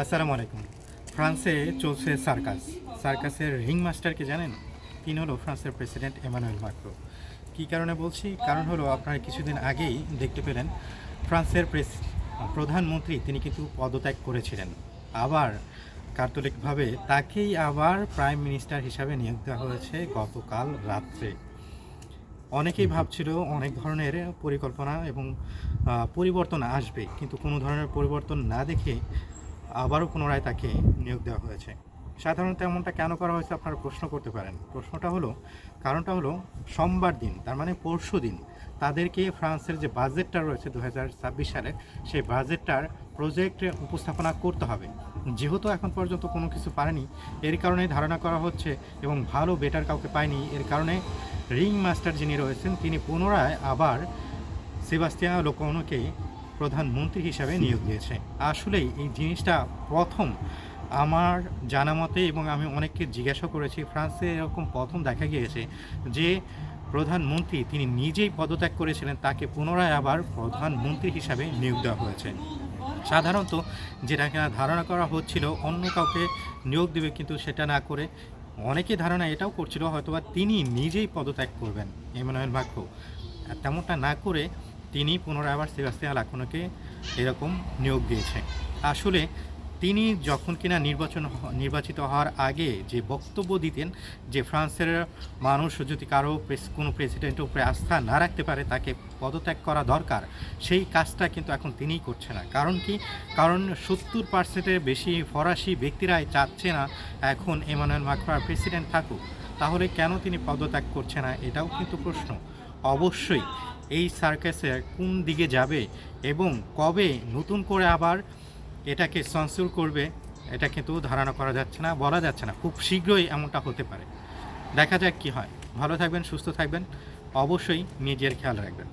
আসসালামু আলাইকুম। ফ্রান্সে চলছে সার্কাস। সার্কাসের রিং মাস্টারকে জানেন? তিনি হলো ফ্রান্সের প্রেসিডেন্ট এমানুয়েল মাক্রো। কী কারণে বলছি? কারণ হলো আপনারা কিছুদিন আগেই দেখতে পেলেন ফ্রান্সের প্রেস প্রধানমন্ত্রী তিনি কিন্তু পদত্যাগ করেছিলেন। আবার কার্তলিকভাবে তাকেই আবার প্রাইম মিনিস্টার হিসাবে নিয়োগ দেওয়া হয়েছে গতকাল রাত্রে। অনেকেই ভাবছিল অনেক ধরনের পরিকল্পনা এবং পরিবর্তন আসবে। কিন্তু কোনো ধরনের পরিবর্তন না দেখে আবারও পুনরায় তাকে নিয়োগ দেওয়া হয়েছে। সাধারণত এমনটা কেন করা হয়েছে আপনারা প্রশ্ন করতে পারেন। প্রশ্নটা হলো, কারণটা হলো সোমবার দিন, তার মানে পরশু দিন, তাদেরকে ফ্রান্সের যে বাজেটটা রয়েছে দু হাজার ছাব্বিশ সালে, সেই বাজেটটার প্রজেক্ট উপস্থাপনা করতে হবে। যেহেতু এখন পর্যন্ত কোনো কিছু পারেনি, এর কারণে ধারণা করা হচ্ছে এবং ভালো, বেটার কাউকে পায়নি। এর কারণে রিং মাস্টার যিনি রয়েছেন, তিনি পুনরায় আবার সেবাস্টিয়া লোকনকে প্রধানমন্ত্রী হিসাবে নিয়োগ দিয়েছে। আসলেই এই জিনিসটা প্রথম। আমার জানা মতে এবং আমি অনেককে জিজ্ঞাসা করেছি, ফ্রান্সে এরকম প্রথম দেখা গিয়েছে যে প্রধানমন্ত্রী তিনি নিজেই পদত্যাগ করেছিলেন, তাকে পুনরায় আবার প্রধানমন্ত্রী হিসাবে নিয়োগ দেওয়া হয়েছে। সাধারণত যেটা কিনা ধারণা করা হচ্ছিল, অন্য কাউকে নিয়োগ দেবে কিন্তু সেটা না করে অনেকে ধারণা এটাও করছিল হয়তোবা তিনি নিজেই পদত্যাগ করবেন, এমানুয়েল মাক্রো। তেমনটা না করে তিনি পুনরায় আবার সেবাস্টিয়ান লাখনকে এরকম নিয়োগ দিয়েছে। আসলে তিনি যখন কিনা নির্বাচন নির্বাচিত হওয়ার আগে যে বক্তব্য দিতেন যে ফ্রান্সের মানুষ যদি কারও কোনো প্রেসিডেন্টের উপরে আস্থা না রাখতে পারে, তাকে পদত্যাগ করা দরকার, সেই কাজটা কিন্তু এখন তিনিই করছে না। কারণ কি? কারণ সত্তর পার্সেন্টের বেশি ফরাসি ব্যক্তিরাই চাচ্ছে না এখন এমানুয়েল মাক্রোর প্রেসিডেন্ট থাকুক। তাহলে কেন তিনি পদত্যাগ করছে না? এটাও কিন্তু প্রশ্ন। অবশ্যই এই সার্কাসে কোন দিকে যাবে এবং কবে নতুন করে আবার এটাকে সংসুর করবে, এটা কিন্তু ধারণা করা যাচ্ছে না, বলা যাচ্ছে না। খুব শীঘ্রই এমনটা হতে পারে। দেখা যাক কি হয়। ভালো থাকবেন, সুস্থ থাকবেন। অবশ্যই নিজের খেয়াল রাখবেন।